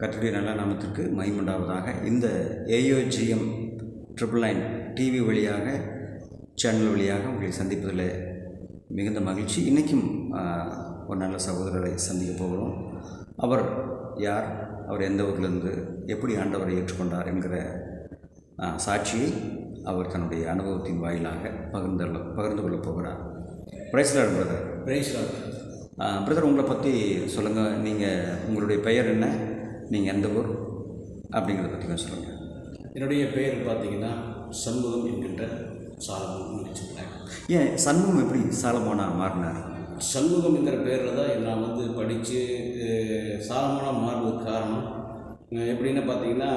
கர்த்தருடைய நல்ல நாமத்திற்கு மைமுண்டாவதாக இந்த ஏயோஜிஎம் ட்ரிபிள் நைன் டிவி வழியாக சேனல் வழியாக உங்களை சந்திப்பதில் மிகுந்த மகிழ்ச்சி. இன்றைக்கும் ஒரு நல்ல சகோதரரை சந்திக்க போகிறோம். அவர் யார்? அவர் எந்த ஊர்லேருந்து? எப்படி ஆண்டவரை ஏற்றுக்கொண்டார் என்கிற சாட்சியை அவர் தன்னுடைய அனுபவத்தின் வாயிலாக பகிர்ந்து பகிர்ந்து கொள்ளப் போகிறார். பிரைஸ்லாட் பிரதர் பிரைஸ் பிரதர் உங்களை பற்றி சொல்லுங்கள் நீங்கள் உங்களுடைய பெயர் என்ன? நீங்கள் எந்த ஊர் அப்படிங்கிறத பற்றி கொஞ்சம் சொல்லுங்கள் என்னுடைய பெயர் பார்த்தீங்கன்னா சண்முகம் என்கின்ற சாலமன் வச்சுக்கிறேன் ஏன் சண்முகம் எப்படி சாலமோனா மாறினார்? சண்முகம் என்கிற பேரில் தான் நான் வந்து படித்து சாலமனாக மாறுவதற்கு காரணம் எப்படின்னு பார்த்தீங்கன்னா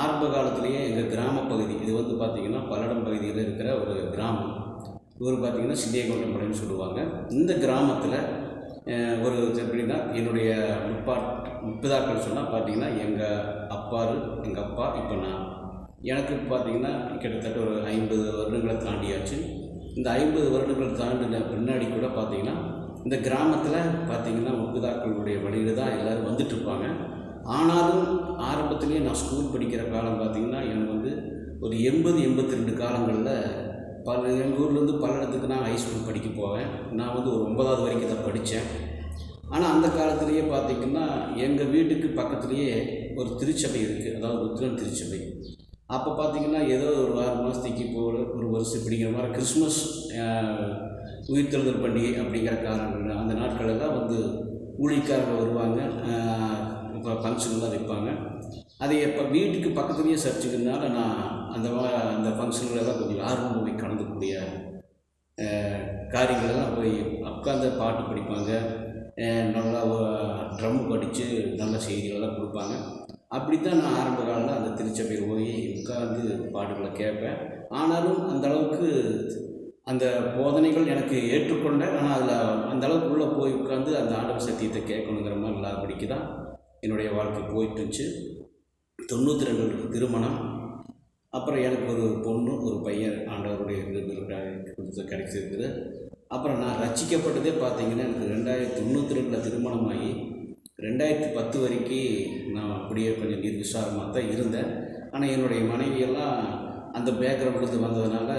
ஆரம்ப காலத்திலேயே எங்கள் கிராம பகுதி இது வந்து பார்த்தீங்கன்னா பல்லடம் பகுதியில் இருக்கிற ஒரு கிராமம். இவர் பார்த்தீங்கன்னா சிண்டியகொண்டமலைன்னு சொல்லுவாங்க. இந்த கிராமத்தில் ஒரு ஒரு எப்படின்னா என்னுடைய முப்பாட் முப்பிதாக்கள் சொன்னால் பார்த்தீங்கன்னா எங்கள் அப்பாரு எங்கள் அப்பா இப்போ நான். எனக்கு பார்த்தீங்கன்னா கிட்டத்தட்ட ஒரு ஐம்பது வருடங்களை தாண்டியாச்சு. இந்த ஐம்பது வருடங்கள் தாண்டின பின்னாடி கூட பார்த்தீங்கன்னா இந்த கிராமத்தில் பார்த்தீங்கன்னா முப்பிதாக்களுடைய வழியில் தான் எல்லோரும் வந்துட்டுருப்பாங்க ஆனாலும் ஆரம்பத்துலேயே நான் ஸ்கூல் படிக்கிற காலம் பார்த்திங்கன்னா எனக்கு வந்து ஒரு எண்பது எண்பத்தி ரெண்டு காலங்களில் பல எங்கள் ஊர்லேருந்து பல்லடத்துக்கு நான் ஹை ஸ்கூல் படிக்க போவேன். நான் வந்து ஒரு ஒன்பதாவது வரைக்கும் தான் படித்தேன். ஆனால் அந்த காலத்துலேயே பார்த்தீங்கன்னா எங்கள் வீட்டுக்கு பக்கத்துலேயே ஒரு திருச்சபை இருக்குது அதாவது ருத்ரன் திருச்சபை. அப்போ பார்த்தீங்கன்னா ஏதோ ஒரு ஆறு மாதத்துக்கு இப்போ ஒரு வருஷம் இப்படிங்கிற மாதிரி கிறிஸ்மஸ் உயிர்த்தெழுதல் பண்டிகை அப்படிங்கிற காரணங்கள் அந்த நாட்களெல்லாம் வந்து ஊழிக்காரங்க வருவாங்க. இப்போ ஃபங்க்ஷன்லாம் வைப்பாங்க. அது எப்போ வீட்டுக்கு பக்கத்துலேயே சர்ச்சுக்குனால நான் அந்த மா- அந்த ஃபங்க்ஷன்களெல்லாம் கொஞ்சம் ஆர்வம் போய் கலந்துக்கூடிய காரியங்களெல்லாம் போய் உட்காந்து பாட்டு படிப்பாங்க. நல்லா ட்ரம் படித்து நல்ல செய்திகளெல்லாம் கொடுப்பாங்க. அப்படி தான் நான் ஆரம்ப காலத்தில் அந்த திருச்சபையில் போய் உட்கார்ந்து பாட்டுகளை கேட்பேன். ஆனாலும் அந்த அளவுக்கு அந்த போதனைகள் எனக்கு ஏற்றுக்கொண்டேன். ஆனால் அதில் அந்த அளவுக்கு உள்ளே போய் உட்காந்து அந்த ஆண்டவர் சத்தியத்தை கேட்கணுங்கிற மாதிரி நல்லா படிக்க தான் என்னுடைய வாழ்க்கை போயிட்டு இருந்துச்சு. தொண்ணூற்றி ரெண்டு திருமணம். அப்புறம் எனக்கு ஒரு பொண்ணு ஒரு பையன் ஆண்டவருடைய இது கொடுத்து கிடைச்சிருக்குது. அப்புறம் நான் ரசிக்கப்பட்டதே பார்த்தீங்கன்னா எனக்கு ரெண்டாயிரத்தி தொண்ணூற்றி ரெண்டில் திருமணமாகி ரெண்டாயிரத்தி பத்து வரைக்கும் நான் அப்படியே கொஞ்சம் நிர்விசாரமாக தான் இருந்தேன். ஆனால் என்னுடைய மனைவியெல்லாம் அந்த பேக்ரவுண்ட்லேருந்து வந்ததுனால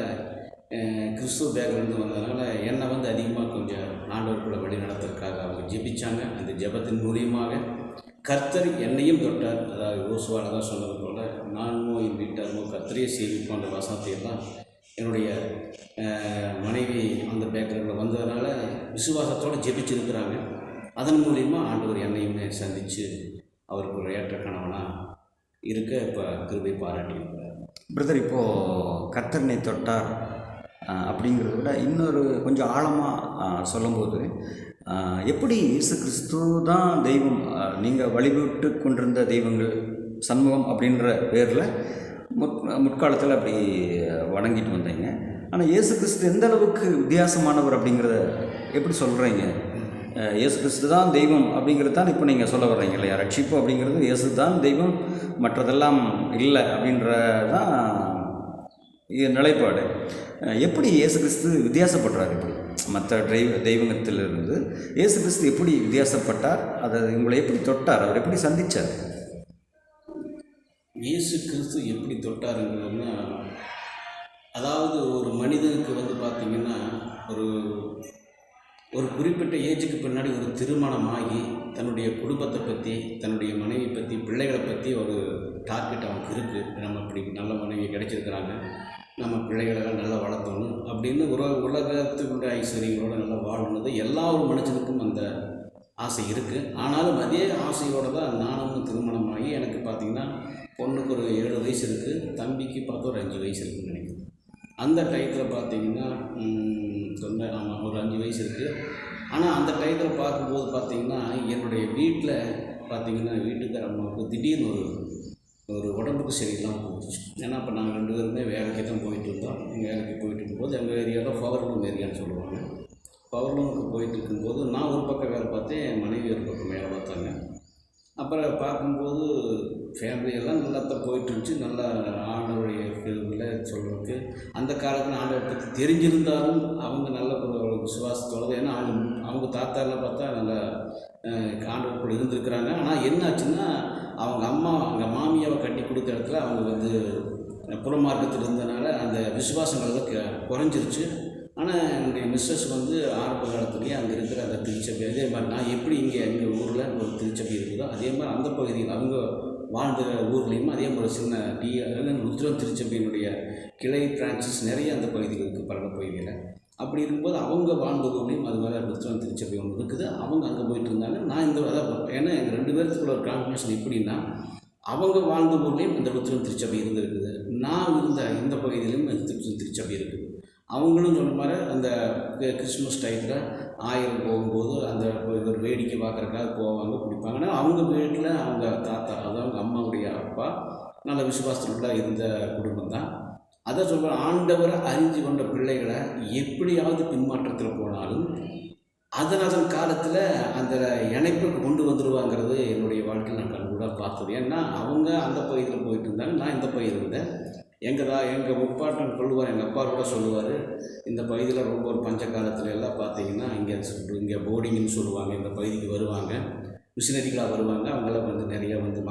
கிறிஸ்துவ பேக்ரவுண்டு வந்ததுனால என்னை வந்து அதிகமாக கொஞ்சம் ஆண்டவர்களை வழி நடத்துறதுக்காக அவங்க ஜெபிச்சாங்க. அந்த ஜெபத்தின் மூலியமாக கர்த்தர் என்னையும் தொட்டார். அதாவது யோசுவால தான் சொன்னது போல் நானுமோ என் வீட்டாருமோ கர்த்தரையே சேவிப்போம் அந்த வசனத்தையெல்லாம் என்னுடைய மனைவி அந்த பேக்கரில் வந்ததுனால விசுவாசத்தோடு ஜெபிச்சிருக்கிறாங்க. அதன் மூலிமா ஆண்டவர் என்னையுமே சந்தித்து அவருக்கு ஒரு ஏற்ற கணவனாக இருக்க இப்போ கிருபை பாராட்டியிருக்கிறார் பிரதர் இப்போது கர்த்தர்னை தொட்டார் அப்படிங்கிறத விட இன்னொரு கொஞ்சம் ஆழமாக சொல்லும்போது எப்படி இயேசு கிறிஸ்து தான் தெய்வம் நீங்கள் வழிபட்டு கொண்டிருந்த தெய்வங்கள் சண்முகம் அப்படின்ற பேரில் முற் முற்காலத்தில் அப்படி வணங்கிட்டு வந்தீங்க. ஆனால் இயேசு கிறிஸ்து எந்த அளவுக்கு வித்தியாசமானவர் அப்படிங்கிறத எப்படி சொல்கிறீங்க இயேசு கிறிஸ்து தான் தெய்வம் அப்படிங்கிறது தான் இப்போ நீங்கள் சொல்ல வர்றீங்க இல்லையா? ரட்சிப்பு அப்படிங்கிறது இயேசு தான் தெய்வம் மற்றதெல்லாம் இல்லை அப்படின்றதான் இது நிலைப்பாடு. எப்படி இயேசு கிறிஸ்து வித்தியாசப்படுறார் இப்படி? மற்ற தெய்வ தெய்வங்கத்திலிருந்து இயேசு கிறிஸ்து எப்படி வித்தியாசப்பட்டார் அதை உங்களை எப்படி தொட்டார் அவர் எப்படி சந்திச்சார்? இயேசு கிறிஸ்து எப்படி தொட்டாருங்கிறதுனா அதாவது ஒரு மனிதனுக்கு வந்து பார்த்திங்கன்னா ஒரு ஒரு குறிப்பிட்ட ஏஜுக்கு பின்னாடி ஒரு திருமணமாகி தன்னுடைய குடும்பத்தை பற்றி தன்னுடைய மனைவி பற்றி பிள்ளைகளை பற்றி ஒரு டார்கெட் அவனுக்கு இருக்குது நம்ம இப்படி நல்ல மனைவி கிடைச்சிருக்கிறாங்க. நம்ம பிள்ளைகளெல்லாம் நல்லா வளர்த்தணும் அப்படின்னு உல உலகத்துக்குள்ள ஐஸ்வர்யங்களோடு நல்லா வாழணுது எல்லா ஒரு மனுஷனுக்கும் அந்த ஆசை இருக்குது ஆனாலும் அதே ஆசையோடு தான் நானும் திருமணமாகி எனக்கு பார்த்திங்கன்னா பொண்ணுக்கு ஒரு ஏழு வயசு இருக்குது தம்பிக்கு பார்த்து ஒரு அஞ்சு வயசு இருக்குன்னு நினைக்கிறேன். அந்த டயத்தில் பார்த்தீங்கன்னா தொண்டை ஆமாம் ஒரு அஞ்சு வயசு இருக்குது ஆனால் அந்த டயத்தில் பார்க்கும்போது பார்த்திங்கன்னா என்னுடைய வீட்டில் பார்த்திங்கன்னா வீட்டுக்கார அம்மாவுக்கு திடீர்னு ஒரு உடம்புக்கு சரியில்லாமல் போச்சு ஏன்னா இப்போ நாங்கள் ரெண்டு பேருமே வேலைக்கு தான் போயிட்டு இருந்தோம். வேலைக்கு போயிட்டு இருக்கும்போது எங்கள் ஏரியாவில் பவர்லூம் ஏரியான்னு சொல்லுவாங்க. பவர்லூமுக்கு போயிட்டு இருக்கும்போது நான் ஒரு பக்கம் வேலை பார்த்தேன் என் மனைவி ஒரு பக்கம் வேலை பார்த்தாங்க. அப்புறம் பார்க்கும்போது ஃபேமிலியெல்லாம் நல்லா தான் போயிட்டு இருந்துச்சு. நல்லா ஆண்டவருடைய இதில் சொல்கிறதுக்கு அந்த காலத்தில் ஆண்டவரை பற்றி தெரிஞ்சிருந்தாலும் அவங்க நல்ல ஒரு விசுவாசத்தோடு ஏன்னா அவங்க அவங்க தாத்தாலாம் பார்த்தா நல்லா அஹ், இருந்திருக்கிறாங்க. ஆனால் என்னாச்சுன்னா அவங்க அம்மா அவங்க மாமியாவை கட்டி கொடுத்த இடத்துல அவங்க வந்து புறமார்க்கத்தில் இருந்தனால அந்த விசுவாசங்கள்லாம் க- குறைஞ்சிருச்சு. ஆனால் என்னுடைய மிஸ்ஸஸ் வந்து ஆரம்ப காலத்துலேயே அங்கே இருக்கிற அந்த திருச்சபை அதே மாதிரி நான் எப்படி இங்கே எங்கள் ஊரில் ஒரு திருச்சபை இருக்குதோ அதே மாதிரி அந்த பகுதியில் அவங்க வாழ்ந்த ஊர்லேயும் அதே மாதிரி சின்ன டி ருத்ரம் திருச்சபையினுடைய கிளை பிரான்ச்சஸ் நிறைய அந்த பகுதிகளுக்கு பரவ பல பகுதியில் அப்படி இருக்கும்போது அவங்க வாழ்ந்த ஊர்லேயும் அது மாதிரி புத்தகம் திருச்சபை ஒன்று இருக்குது. அவங்க அங்கே போயிட்டு இருந்தாங்க. நான் இந்த அதான் ஏன்னா எங்கள் ரெண்டு பேர்த்துக்குள்ள ஒரு காம்பினேஷன் எப்படின்னா அவங்க வாழ்ந்த ஊர்லேயும் இந்த புத்தகம் திருச்சபை இருந்திருக்குது. நான் இருந்த இந்த பகுதியிலும் இந்த புத்தகம் திருச்சபை இருக்குது. அவங்களும் சொன்ன மாதிரி அந்த கிறிஸ்மஸ் டயத்தில் ஆயிரம் போகும்போது அந்த ஒரு வேடிக்கை பார்க்குறக்காக போவாங்க பிடிப்பாங்கன்னா அவங்க வீட்டில் அவங்க தாத்தா அதாவது அவங்க அம்மாவுடைய அப்பா நல்ல விசுவாசத்துக்குள்ளே இருந்த குடும்பம் தான் அதை சொல்கிற ஆண்டவரை அறிஞ்சு கொண்ட பிள்ளைகளை எப்படியாவது பின்மாற்றத்தில் போனாலும் அதன் அதன் காலத்தில் அந்த இணைப்புக்கு கொண்டு வந்துடுவாங்கிறது என்னுடைய வாழ்க்கையில் நான் கண்கூட பார்த்தது. ஏன்னா அவங்க அந்த பகுதியில் போயிட்டு இருந்தாங்க நான் இந்த பகுதியில் இருந்தேன். எங்கள் தான் எங்கள் முப்பாட்டம் சொல்லுவார் எங்கள் அப்பா கூட சொல்லுவார் இந்த பகுதியில் ரொம்ப ஒரு பஞ்ச காலத்தில் எல்லாம் பார்த்தீங்கன்னா இங்கே இங்கே போர்டிங்னு சொல்லுவாங்க இந்த பகுதிக்கு வருவாங்க. மிஷினரிகளாக வருவாங்க அவங்களாம் வந்து நிறையா வந்து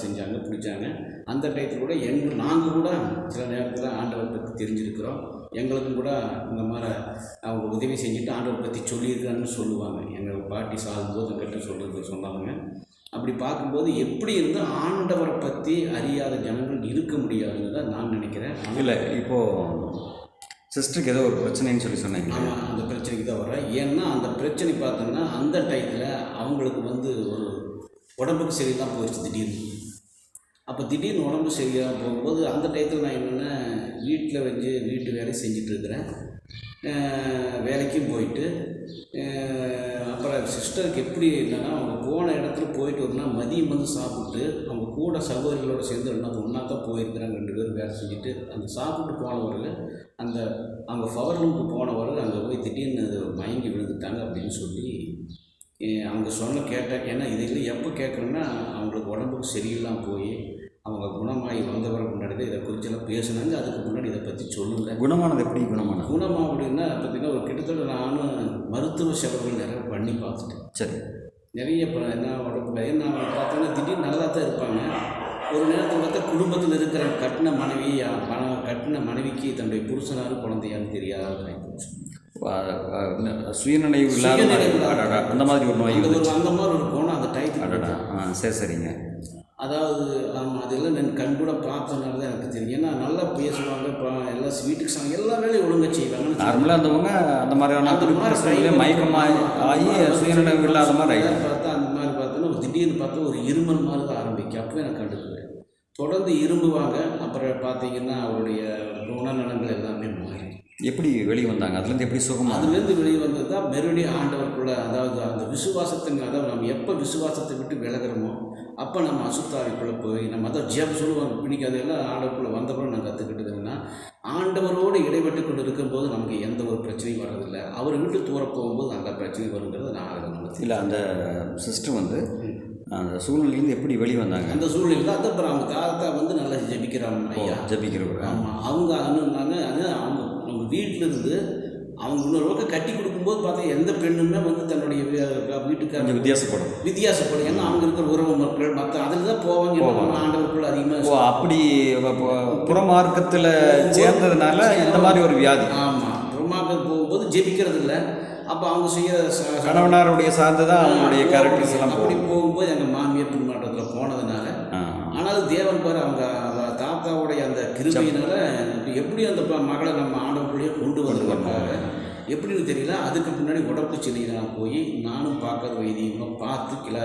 மக்களுக்கு நல்லா செஞ்சாங்க பிடிச்சாங்க. அந்த டயத்தில் கூட எங்கள் நாங்கள் கூட சில நேரத்தில் ஆண்டவர் பற்றி தெரிஞ்சிருக்கிறோம். எங்களுக்கும் கூட இந்த மாதிரி அவங்க உதவி செஞ்சுட்டு ஆண்டவர் பற்றி சொல்லியிருக்காங்கன்னு சொல்லுவாங்க. எங்கள் பாட்டி சாகும்போது எங்கிட்ட சொல்கிறது சொன்னாங்க. அப்படி பார்க்கும்போது எப்படி இருந்தால் ஆண்டவரை பற்றி அறியாத ஜனங்கள் இருக்க முடியாதுன்னு தான் நான் நினைக்கிறேன். இல்லை இப்போது சிஸ்டருக்கு ஏதோ ஒரு பிரச்சனைன்னு சொல்லி சொன்னீங்க. ஆமாம் அந்த பிரச்சனைக்கு தான் வரேன் ஏன்னா அந்த பிரச்சனை பார்த்தோன்னா அந்த டயத்தில் அவங்களுக்கு வந்து ஒரு உடம்புக்கு சரியில்லாம போயிடுச்சு திடீர்னு. அப்போ திடீர்னு உடம்பு சரியாக போகும்போது அந்த டயத்தில் நான் என்னென்னா வீட்டில் வந்து வீட்டு வேலை செஞ்சுட்டு இருக்கிறேன் வேலைக்கும் போயிட்டு அப்புறம் சிஸ்டருக்கு எப்படி இல்லைன்னா அவங்க போன இடத்துல போயிட்டு வரனா மதியம் வந்து சாப்பிட்டு அவங்க கூட சகோதரிகளோட சேர்ந்து என்ன ஒன்றா தான் போயிருக்கிறாங்க ரெண்டு பேரும் வேலை செஞ்சுட்டு. அந்த சாப்பிட்டு போனவர்கள் அந்த அவங்க பவர் ரூமுக்கு போனவர்கள் அங்கே போய் திடீர்னு மயங்கி விழுந்துட்டாங்க அப்படின்னு சொல்லி அவங்க சொன்ன கேட்டேன் ஏன்னா இதில் எப்போ கேட்குறேன்னா அவங்களுக்கு உடம்புக்கு சரியில்லாம போய் அவங்க குணமாகி வந்தவருக்கு முன்னாடி இதை குறிச்செல்லாம் பேசுனாங்க. அதுக்கு முன்னாடி இதை பற்றி சொல்லலை குணமானது எப்படி குணமானது? குணமா அப்படின்னா பார்த்தீங்கன்னா ஒரு கிட்டத்தட்ட நானும் மருத்துவ செலவுகள் நிறைய பண்ணி பார்த்துட்டேன். சரி. நிறைய இப்போ என்ன உடம்புல ஏன்னா அவங்க பார்த்தீங்கன்னா திடீர்னு நல்லா தான் இருப்பாங்க. ஒரு நேரத்தில் பார்த்தா குடும்பத்தில் இருக்கிற கட்டின மனைவி பணம் கட்டின மனைவிக்கு தன்னுடைய புருஷனாரு குழந்தையான்னு தெரியாத சுயநினைவு இல்லாத அந்த மாதிரி ஒரு நோய் அந்த மாதிரி ஒரு குணம் அந்த டயத்துக்கு அடடா ஆ சரி சரிங்க. அதாவது ஆமாம் அதெல்லாம் நான் கண் கூட பார்த்தனால தான் எனக்கு தெரியும். ஏன்னா நல்லா பேசுவாங்க எல்லாம் ஸ்வீட்டுக்கு சாங் எல்லா வேலையும் ஒழுங்கா செய்வாங்க நார்மலாக இருந்தவங்க அந்த மாதிரியான அந்த மாதிரி மயக்கமாகி ஆகி சுயநினைவு இல்லாத மாதிரி பார்த்தா அந்த மாதிரி பார்த்தோன்னா ஒரு திடீர்னு பார்த்தா ஒரு இருமல் மாதிரி தான் ஆரம்பிக்கும். அப்பவே நான் கண்டுக்குவேன். தொடர்ந்து இரும்புவாங்க. அப்புறம் பார்த்தீங்கன்னா அவருடைய குணநலங்கள் எல்லாமே மாறி எப்படி வெளியே வந்தாங்க? அதுலேருந்து எப்படி சுகமாக அதுலேருந்து வெளியே வந்தது தான் மறுபடியும் ஆண்டவருக்குள்ள அதாவது அந்த விசுவாசத்தின் அதாவது நம்ம எப்போ விசுவாசத்தை விட்டு விலகுறோமோ அப்போ நம்ம அசுத்தாவிக்குள்ளே போய் நம்ம அதான் ஜெபம் சொல்லுவாங்க. பிடிக்காதெல்லாம் ஆண்டவருக்குள்ளே வந்தப்பறம் நான் கற்றுக்கிட்டது என்னன்னா ஆண்டவரோடு இடைப்பட்டு கொண்டு இருக்கும்போது நமக்கு எந்த ஒரு பிரச்சனையும் வர்றதில்லை. அவரை விட்டு தூர போகும்போது அந்த பிரச்சனை வருங்கிறது நான் அதை நம்ம இல்லை அந்த சிஸ்டர் வந்து அந்த சூழ்நிலையிலேருந்து எப்படி வெளியே வந்தாங்க? அந்த சூழ்நிலையில் தான் அப்புறம் அவங்க தாத்தா வந்து நல்லா ஜெபிக்கிறாங்க ஐயா. ஜபிக்கிறவர்? ஆமாம் அவங்க அனுன்னாங்க அது அவங்க நம்ம வீட்டில் இருந்து அவங்க இன்னொரு கட்டி கொடுக்கும்போது பார்த்தா எந்த பெண்ணுமே வந்து தன்னுடைய வீட்டுக்காரங்க வித்தியாசப்படும். வித்தியாசப்படும். ஏன்னா அவங்க இருக்கிற உறவு மக்கள் மற்ற அதில் தான் போவாங்க. ஓ அதிகமாக அப்படி புறமார்க்கத்தில் சேர்ந்ததுனால இந்த மாதிரி ஒரு வியாதி. ஆமாம் போகும்போது ஜெபிக்கிறது இல்லை அப்போ அவங்க செய்ய கணவனாருடைய சார்ந்து தான் அவங்களுடைய கேரக்டர்ஸ் எல்லாம் அப்படி போகும். போகும்போது எங்கள் மாமியார் பின்மாற்றத்தில் போனதுனால. ஆனாலும் தேவன் பாரு அவங்க அவ தாத்தாவுடைய அந்த கிருபையினால எப்படி அந்த மகளை நம்ம ஆண்டவருக்குள்ளேயே கொண்டு வந்துருவாங்க எப்படின்னு தெரியல. அதுக்கு முன்னாடி உடம்பு நான் போய் நானும் பார்க்காத வைத்தியமாக பார்த்து கிள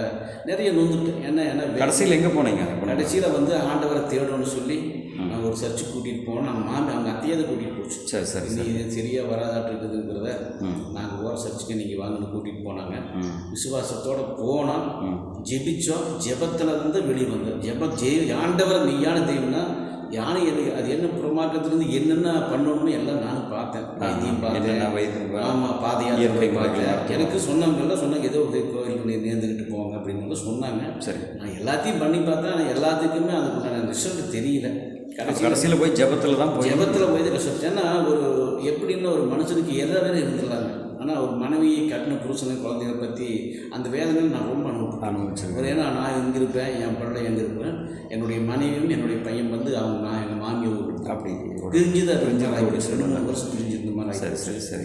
நிறைய நொந்துட்டேன். என்ன என்ன கடைசியில் எங்கே போனீங்க? கடைசியில் வந்து ஆண்டவரை தேடணும்னு சொல்லி நான் ஒரு சர்ச்சுக்கு கூட்டிகிட்டு போனோம் நம்ம மாமி அவங்க அத்தையாவது கூட்டிகிட்டு போச்சு. சரி சரி இது சரியாக வராதாட்டு இருக்குதுங்கிறத. நாங்கள் போகிற சர்ச்சுக்கு நீங்கள் வாங்கன்னு கூட்டிகிட்டு போனாங்க. விசுவாசத்தோட போனோம் ம். ஜெபிச்சோம். ஜெபத்துல இருந்து வெளியே வந்தோம். ஜெப ஜெய ஆண்டவர் நீயான தெய்வம்னா யானை எது அது என்ன புறமாக்கத்துலேருந்து என்னென்ன பண்ணணும்னு எல்லாம் நானும் பார்த்தேன். வைத்தியம் பார்த்தேன். வைத்தியம் ஆமாம் முறைகள் பார்த்தேன் எனக்கு சொன்னவங்கெல்லாம் சொன்னாங்க ஏதோ ஒரு கோயிலுக்கு நேர்ந்துக்கிட்டு போங்க அப்படின்னு சொன்னாங்க. சரி. நான் எல்லாத்தையும் பண்ணி பார்த்தேன் ஆனால் எல்லாத்துக்குமே அதுக்குண்டான ரிசல்ட் தெரியல. கடைசி கடைசியில் போய் ஜெபத்தில் தான் போய் ஜெபத்தில் போய் ரிசல்ட் ஏன்னா ஒரு எப்படின்னா ஒரு மனுஷனுக்கு வேணும் இருந்துடலாங்க. ஆனால் ஒரு மனைவியை கட்டின புருஷனை குழந்தைகளை பற்றி அந்த வேதனை நான் ரொம்ப அனுபவம் அனுபவிச்சிருக்கேன். ஒரு ஏன்னா நான் எங்கே இருப்பேன் என் பிள்ளை எங்கே இருப்பேன். என்னுடைய மனைவியும் என்னுடைய பையன் வந்து அவங்க நான் எங்கள் மாமியை அப்படி. ஒரு- பிரிஞ்சு தான் பிரிஞ்சு ரெண்டு மூணு வருஷம் பிரிஞ்சு இந்த மாதிரி சரி. சரி சரி.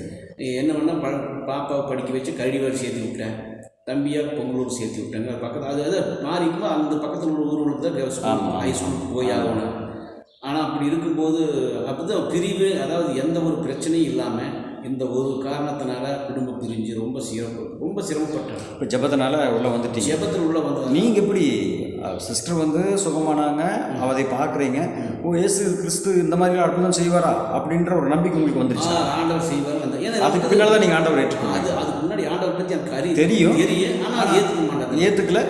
என்ன பண்ணால் ப பாப்பாவை படிக்க வச்சு கழிவார் சேர்த்து விட்டேன். தம்பியாக பொங்கலூர் சேர்த்து விட்டேங்க. பக்கத்தில் அது அது மாறிக்கும்போது அந்த பக்கத்தில் உள்ள ஊர்களுக்கு தான். ஹை ஸ்கூலுக்கு போய் ஆகணும். ஆனால் அப்படி இருக்கும்போது அப்பதான் பிரிவு அதாவது எந்த ஒரு பிரச்சனையும் இல்லாமல் இந்த ஒரு காரணத்தினால குடும்பம் பிரிஞ்சு ரொம்ப சிரம ரொம்ப சிரமப்பட்டேன் இப்போ ஜபத்தினால உள்ளே வந்துட்டீங்க. ஜெபத்தில் உள்ள வந்தது நீங்கள் எப்படி சிஸ்டர் வந்து சுகமானாங்க அவதை பார்க்குறீங்க ஓ இயேசு கிறிஸ்து இந்த மாதிரி அற்புதம் செய்வாரா? அப்படின்ற ஒரு நம்பிக்கை உங்களுக்கு வந்துருச்சு? ஆண்டவர் செய்வார் அந்த அதுக்கு பின்னால் தான் நீங்கள் ஆண்டவர் ஏற்றுக்கணும். அது அதுக்கு முன்னாடி ஆண்டவர் பற்றி எனக்கு அறிவு தெரியும். தெரியும் ஆனால் அது ஏற்றுக்க மாட்டேன் ஏற்றுக்கல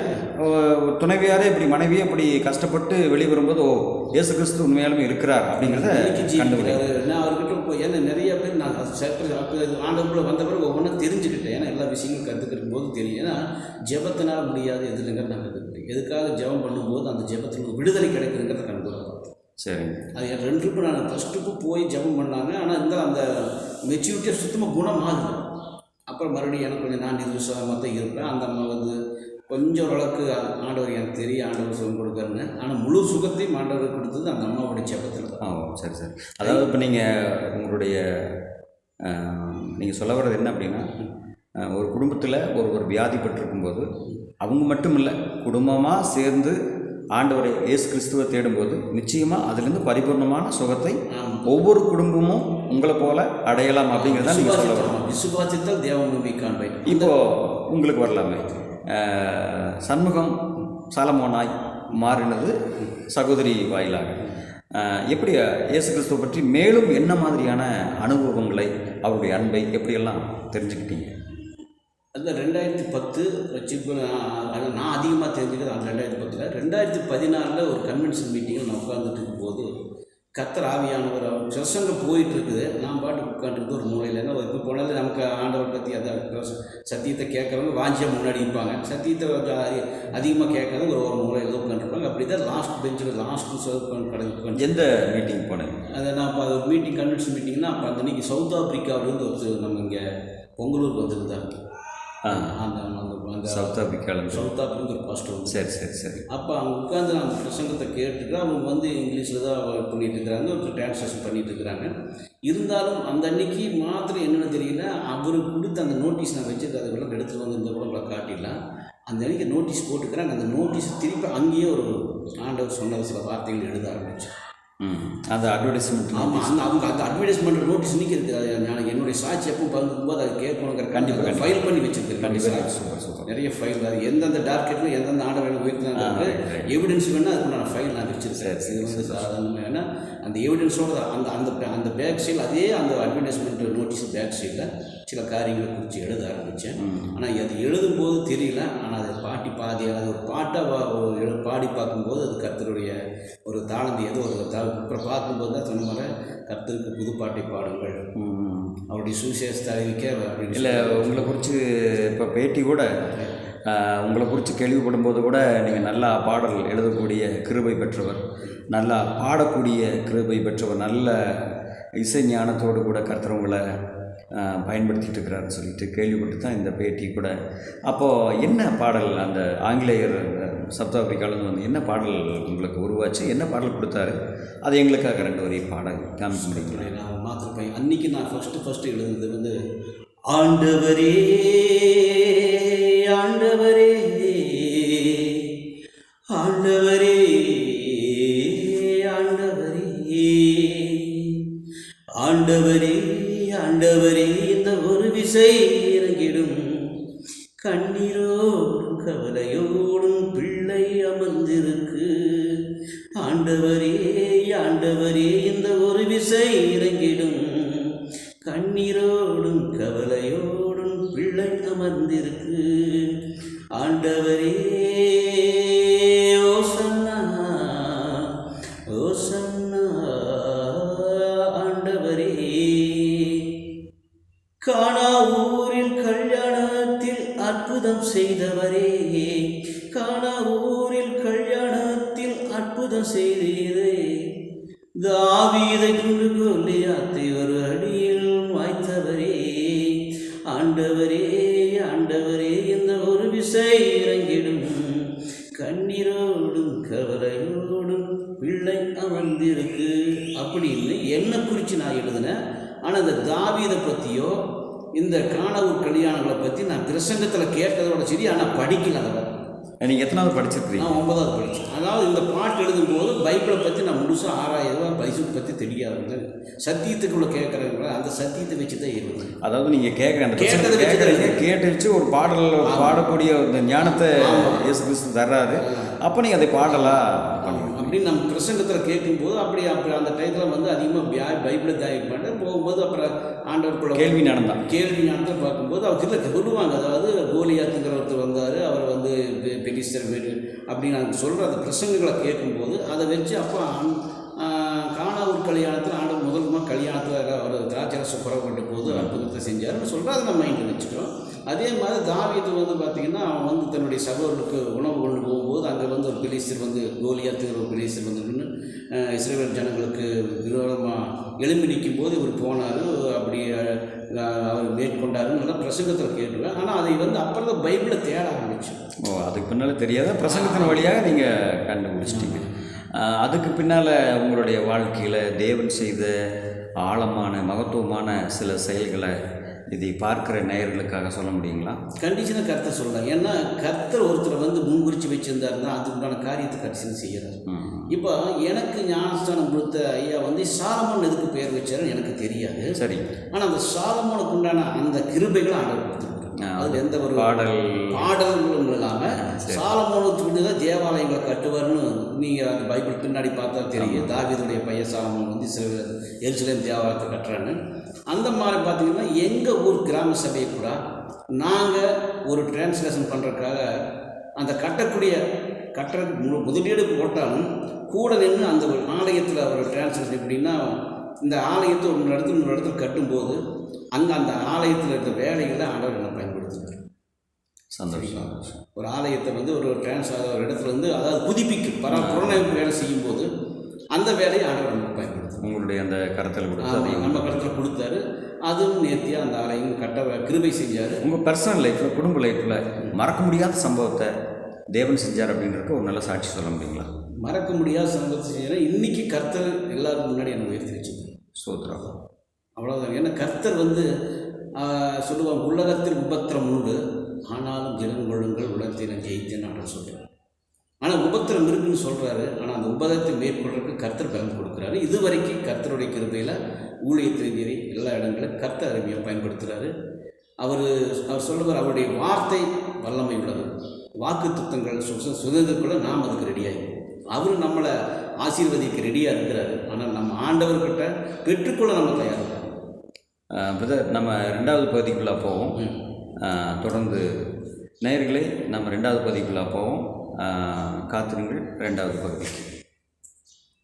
துணைவியாரே இப்படி மனைவியே இப்படி கஷ்டப்பட்டு வெளியே வரும்போது ஓ இயேசு கிறிஸ்து உண்மையாலுமே இருக்கிறார் அப்படிங்கிறத இன்னைக்கு கண்டுபிடி ஜீவிக்கிறாரு நான் அவர்கிட்ட ஏன்னா நிறைய அப்போ ஆண்டவருக்குள்ள வந்த பிறகு ஒவ்வொன்றும் தெரிஞ்சுக்கிட்டேன். ஏன்னா எல்லா விஷயங்களும் கற்றுக்கிற போது தெரியும். ஏன்னா ஜெபத்தினால முடியாது எதுலங்கிறத நான் கற்றுக்கிட்டேன் எதுக்காக ஜெபம் பண்ணும்போது அந்த ஜெபத்தில் விடுதலை கிடைக்குதுங்கிறத கண்டுபிடிப்பேன் சரிங்க. அது என் ரெண்டு ட்ரிப்பு நான் ஃபஸ்ட் ட்ரிப்பு போய் ஜெபம் பண்ணாங்க. ஆனால் இருந்தால் அந்த மெச்சூரிட்டியாக சுத்தமாக குணம் ஆகுது அப்புறம் மறுபடியும் எனக்கு கொஞ்சம் நான் நிர்விசுவாசமாக தான் இருப்பேன். அந்த அம்மா வந்து கொஞ்சம் ஓரளவுக்கு ஆண்டவர் எனக்கு தெரியும். ஆண்டவர் சுகம் கொடுக்குறேன்னு. ஆனால் முழு சுகத்தையும் ஆண்டவர் கொடுத்தது அந்த அம்மாவுடைய ஜெபத்தில் தான் ஆ சரி சரி. அதாவது இப்போ நீங்கள் உங்களுடைய நீங்கள் சொல்ல வர்றது என்ன அப்படின்னா ஒரு குடும்பத்தில் ஒரு ஒரு வியாதிப்பட்டிருக்கும்போது அவங்க மட்டும் இல்லை குடும்பமாக சேர்ந்து ஆண்டவரை இயேசு கிறிஸ்துவை தேடும்போது நிச்சயமாக அதுலேருந்து பரிபூர்ணமான சுகத்தை ஒவ்வொரு குடும்பமும் உங்களை போல அடையலாம் அப்படிங்கிறத நீங்கள் சொல்ல வர விசுவாசித்தால் விசுவாசித்தால் தேவனுமை காண்பேன் இப்போ உங்களுக்கு வரலாமே. சண்முகம் சாலமோனாய் மாறினது சகோதரி வாயிலாக. எப்படி இயேசு கிறிஸ்துவை பற்றி மேலும் என்ன மாதிரியான அனுபவங்களை அவருடைய அன்பை எப்படியெல்லாம் தெரிஞ்சுக்கிட்டீங்க? அந்த ரெண்டாயிரத்தி பத்து வச்சுக்கோ நான் நான் அதிகமாக தெரிஞ்சுக்கிறது அந்த ரெண்டாயிரத்தி பத்தில். ரெண்டாயிரத்தி பதினாலில் ஒரு கன்வென்ஷன் மீட்டிங்கில் நான் உட்காந்துட்டு இருக்கும்போது கத்தர் ஆவியானவர் அவர் பிரசங்க போயிட்டு இருக்குது நான் பாட்டு உட்காந்துருக்கு ஒரு மூலையில். ஏன்னா இப்போ போனாலும் நமக்கு ஆண்டவர் பற்றி அந்த பிரச- சத்தியத்தை கேட்குறவங்க வாஞ்சியாக முன்னாடி இருப்பாங்க. சத்தியத்தை அதிகமாக கேட்காத ஒரு ஒரு மூலையில் உட்காந்துருப்பாங்க அப்படி தான் லாஸ்ட் பெஞ்சில் லாஸ்ட் கடந்து எந்த மீட்டிங் போனீங்க? அதை நான் அப்போ அது மீட்டிங் கன்வென்ஷன் மீட்டிங்னா அப்போ அந்த அன்றைக்கி சவுத் ஆப்பிரிக்காவிலேருந்து ஒருத்தர் நம்ம இங்கே பொங்கலூருக்கு வந்திருந்தாங்க. அந்த அந்த சவுத் ஆப்பிரிக்காவில் சவுத் ஆப்பிரிக்கா ஒரு பாஸ்டர் வந்து. சரி சரி சரி. அப்போ அவங்க உட்காந்து அந்த பிரசங்கத்தை கேட்டுட்டு அவங்க வந்து இங்கிலீஷில் தான் ஒர்க் பண்ணிட்டு இருக்கிறாங்க ஒரு டிரான்ஸ்லேஷன் பண்ணிட்டு இருக்கிறாங்க. இருந்தாலும் அந்த அன்னைக்கு மாத்திரம் என்னென்னு தெரியல அவர் கொடுத்த அந்த நோட்டீஸ் நான் வச்சுருக்க அதை விளக்கு எடுத்துகிட்டு வந்து இந்த உங்களை காட்டிடலாம். அந்த அன்னைக்கு நோட்டீஸ் போட்டுக்கிறாங்க அந்த நோட்டீஸ் திருப்பி அங்கேயே ஒரு ஆண்டவர் சொன்ன சில வார்த்தைகள் எழுத ஆரம்பிச்சு அந்த அட்வர்டைஸ்மெண்ட் ஆமாம் அந்த அவங்க அந்த அட்வர்டைஸ்மெண்ட் நோட்டீஸ் அது நான் என்னுடைய சாட்சி எப்போ பகிர்ந்துக்கும்போது அதை கேட்கணுங்கிற கண்டிப்பா, கண்டிப்பா. ஃபைல் பண்ணி வச்சிருக்கேன் கண்டிப்பாக சூப்பர் சூப்பர் நிறைய ஃபைல் அது எந்தெந்த டார்கெட்டில் எந்தெந்த ஆண்டை வேணும் right. எவிடன்ஸ் வேணால் அதுக்கு நான் ஃபைல் நான் வச்சிருக்கேன் சரி, இது வந்து சரி, சாதாரணமாக ஏன்னா அந்த எவிடன்ஸோட அந்த அந்த அந்த பேக் சைடில் அதே அந்த அட்வர்டைஸ்மெண்ட் நோட்டீஸ் பேக் சைடில் சில காரியங்களை குறித்து எழுத ஆரம்பித்தேன் ஆனால் அது எழுதும்போது தெரியல. ஆனால் அது பாட்டி பாதி அது ஒரு பாட்டாக பாடி பார்க்கும்போது அது கர்த்தருடைய ஒரு தாளந்தி ஏதோ ஒரு அப்புறம் பார்க்கும்போது தான் சொன்ன மாதிரி கர்த்தருக்கு புது பாட்டை பாடுங்கள். அவருடைய சுவிசேஷத்தை அறிவிக்க இல்லை உங்களை குறித்து இப்போ பேட்டி கூட உங்களை குறித்து கேள்விப்படும் போது கூட நீங்கள் நல்லா பாடல் எழுதக்கூடிய கிருபை பெற்றவர் நல்லா பாடக்கூடிய கிருபை பெற்றவர் நல்ல இசை ஞானத்தோடு கூட கர்த்தர் உங்களை இருக்கிறாருன்னு சொல்லிட்டு கேள்விப்பட்டு தான் இந்த பேட்டி கூட. அப்போது என்ன பாடல் அந்த ஆங்கிலேயர் சவுத் ஆப்பிரிக்காவிலேருந்து வந்து என்ன பாடல் உங்களுக்கு உருவாச்சு? என்ன பாடல் கொடுத்தாரு? அது எங்களுக்காக ரெண்டு வரி பாடல். காமிக்க முடியுங்களா? நான் மாற்றிருப்பேன் அன்றைக்கி நான் ஃபஸ்ட்டு ஃபஸ்ட்டு எழுதுனது வந்து ஆண்டவரே ஆண்டவரே. ஆண்டவரே ஆண்டவரே. ஆண்டவரே ஆண்டவரே இந்த ஒரு விசை இறங்கிடும். கண்ணீரோடும் கவலையோடும் பிள்ளை அமர்ந்திருக்கு. ஆண்டவரே ஆண்டவரே இந்த ஒரு விசை இறங்கிடும். கண்ணீரோடும் கவலையோடும் பிள்ளை அமர்ந்திருக்கு. ஆண்டவரே குறித்து நான் எழுதினேன். ஆனால் இந்த தாவீதை பற்றியோ இந்த காணவூர் கல்யாணங்களை பற்றி நான் பிரசங்கத்தில் கேட்டதோட சரி ஆனால் படிக்கல அதை நீங்கள் எத்தனாவது படிச்சிருக்கிறீங்க? நான் ஒன்பதாவது படித்தேன் அதாவது இந்த பாட்டு எழுதும்போது பைபிளை பற்றி நான் முழுசாக ஆறாயிரம் பைபிள் பற்றி தெரியாதுங்க சத்தியத்துக்குள்ள கேட்குறவங்க அந்த சத்தியத்தை வச்சு தான் எழுதுனேன் அதாவது நீங்கள் கேட்குற அந்த கேட்டதை கேட்குறீங்க கேட்டு வச்சு ஒரு பாடல் பாடக்கூடிய அந்த ஞானத்தை இயேசு கிறிஸ்து தர்றாரு. அப்போ நீங்கள் அதை பாடலாக பண்ணுவீங்க அப்படின்னு நம்ம பிரசங்கத்தில் கேட்கும்போது அப்படி அப்படி அந்த டயத்தில் வந்து அதிகமாக பைபிளை தியாகம் பண்ணேன் போகும்போது அப்புறம் ஆண்டவருக்குள்ள கேள்வி ஞானம் தான் கேள்வி ஞானத்தை பார்க்கும்போது அவர் கிட்ட சொல்லுவாங்க. அதாவது கோலியாத்துங்கிற ஒருத்தர் வந்தார். அவர் வந்து பெ- பெலிஸ்தர் வீடு அப்படின்னு அந்த சொல்கிற அந்த பிரசங்கங்களை கேட்கும்போது அதை வச்சு அப்போ காணாவூர் கல்யாணத்தில் ஆண்டு முதல்மா கல்யாணத்தில் அவர் திராட்சரசம் புறப்பட்ட போது அற்புதத்தை செஞ்சாருன்னு சொல்கிற அதை நம்ம மைண்டில் வச்சுக்கிறோம். அதே மாதிரி தாவீது வந்து பார்த்திங்கன்னா அவன் வந்து தன்னுடைய சகோதரனுக்கு உணவு கொண்டு போகும்போது அங்கே வந்து ஒரு பெலிஸ்தர் வந்து கோலியாத்துங்கிற ஒரு பெலிஸ்தர் வந்து இஸ்ரேல் ஜனங்களுக்கு விரோதமாக எழும்பி நிற்கும் போது இவர் போனார் அப்படி அவர் மேற்கொண்டாருன்னு நல்லா பிரசங்கத்தில் கேட்டுருவேன் ஆனால் அதை வந்து அப்புறம் தான் பைபிளை தேட ஆரம்பிச்சு. ஓ அதுக்கு பின்னால் தெரியாத பிரசங்கத்தின் வழியாக நீங்கள் கண்டுபிடிச்சிட்டீங்க. அதுக்கு பின்னால் உங்களுடைய வாழ்க்கையில் தேவன் செய்த ஆழமான மகத்துவமான சில செயல்களை இதை பார்க்குற நேயர்களுக்காக சொல்ல முடியுங்களா? கண்டிஷனாக கர்த்தர் சொல்லலாம் ஏன்னா கர்த்தர் ஒருத்தரை வந்து முன்குறிச்சு வச்சுருந்தாருன்னா அதுக்குண்டான காரியத்தை கண்டிஷன் செய்யறாரு. ம். இப்போ எனக்கு ஞானஸ்தானம் கொடுத்த ஐயா வந்து சாலமன் எதுக்கு பேர் வச்சாருன்னு எனக்கு தெரியாது. சரி. ஆனால் அந்த சாலமனுக்கு உண்டான அந்த கிருபைகளை ஆண்டவர் கொடுத்துருக்காரு. ஆ, அது எந்த ஒரு பாடல் பாடல்களும் இல்லாமல் சாலமோனுக்கு விட்டு தான் தேவாலயங்களை கட்டுவார்னு நீங்கள் அந்த பைபிள் பின்னாடி பார்த்தா தெரியும். தாவீதுடைய பையன் சாலமோன் வந்து சில எருசலேம் தேவாலயத்தை கட்டுறான்னு. அந்த மாதிரி பார்த்தீங்கன்னா எங்கள் ஊர் கிராம சபையை கூட நாங்கள் ஒரு டிரான்ஸ்லேஷன் பண்ணுறதுக்காக அந்த கட்டக்கூடிய கட்டுற மு- முதலீடு போட்டாலும் கூட நின்று அந்த ஒரு ஆலயத்தில் ஒரு டிரான்ஸ்லேஷன் எப்படின்னா இந்த ஆலயத்தை ஒரு இடத்துல இன்னொரு இடத்துல கட்டும்போது அங்கே அந்த ஆலயத்தில் இருக்க வேலைகளை ஆண்டவர் என்ன பயன்படுத்துகிறார் சந்தோஷம். ஒரு ஆலயத்தை வந்து ஒரு டிரான்ஸ் ஒரு இடத்துல வந்து அதாவது புதுப்பிக்கும் பரா புறநமைப்பு வேலை செய்யும்போது அந்த வேலையை ஆண்டவர் நமக்கு பயன்படுத்தும் உங்களுடைய அந்த கருத்தில் கொடுத்து ஆமா, அதையும் நம்ம கடத்தில் கொடுத்தாரு. அதுவும் நேர்த்தியாக அந்த ஆலயம் கட்ட கிருபை செஞ்சார். உங்கள் பர்சனல் லைஃப்பில் குடும்ப லைஃப்பில் மறக்க முடியாத சம்பவத்தை தேவன் செஞ்சார் அப்படின்றதுக்கு ஒரு நல்ல சாட்சி சொல்ல முடியுங்களா? மறக்க முடியாத சம்பவத்தை செஞ்சார் இன்னைக்கு கர்த்தர் எல்லாருக்கும் முன்னாடி எனக்கு உயர்த்தி வச்சுருக்காரு. சோத்ரா அவ்வளோதான் ஏன்னா கர்த்தர் வந்து சொல்லுவாங்க உலகத்தில் உபத்திரம் உண்டு ஆனாலும் ஜெனம் கொள்ளுங்கள் உலகத்தை நான் ஜெயித்தேன் அப்படின்னு சொல்கிறார் ஆனால் உபத்திரம் இருக்குன்னு சொல்கிறாரு ஆனால் அந்த உபதத்தை மேற்கொள்றதுக்கு கர்த்தர் பலன் கொடுக்குறாரு. இதுவரைக்கும் கர்த்தருடைய கிருபையில் ஊழியத்தின் சரி எல்லா இடங்களும் கர்த்தர் அருமையாக பயன்படுத்துகிறாரு அவர் அவர் சொல்லுவார் அவருடைய வார்த்தை வல்லமை உள்ளது. வாக்கு திட்டங்கள் சு சுதந்திரக்குள்ள நாம் அதுக்கு ரெடியாகும் அவர் நம்மளை ஆசீர்வதிக்க ரெடியாக இருக்கிறாரு. ஆனால் நம்ம ஆண்டவர்கிட்ட பெற்றுக்கொள்ள நம்ம தயாராகும் பிரதர் நம்ம ரெண்டாவது பகுதிக்குள்ளே போவோம். தொடர்ந்து நேயர்களே நம்ம ரெண்டாவது பகுதிக்குள்ளே போவோம். காத்திருங்கள் ரெண்டாவது பகுதிக்கு.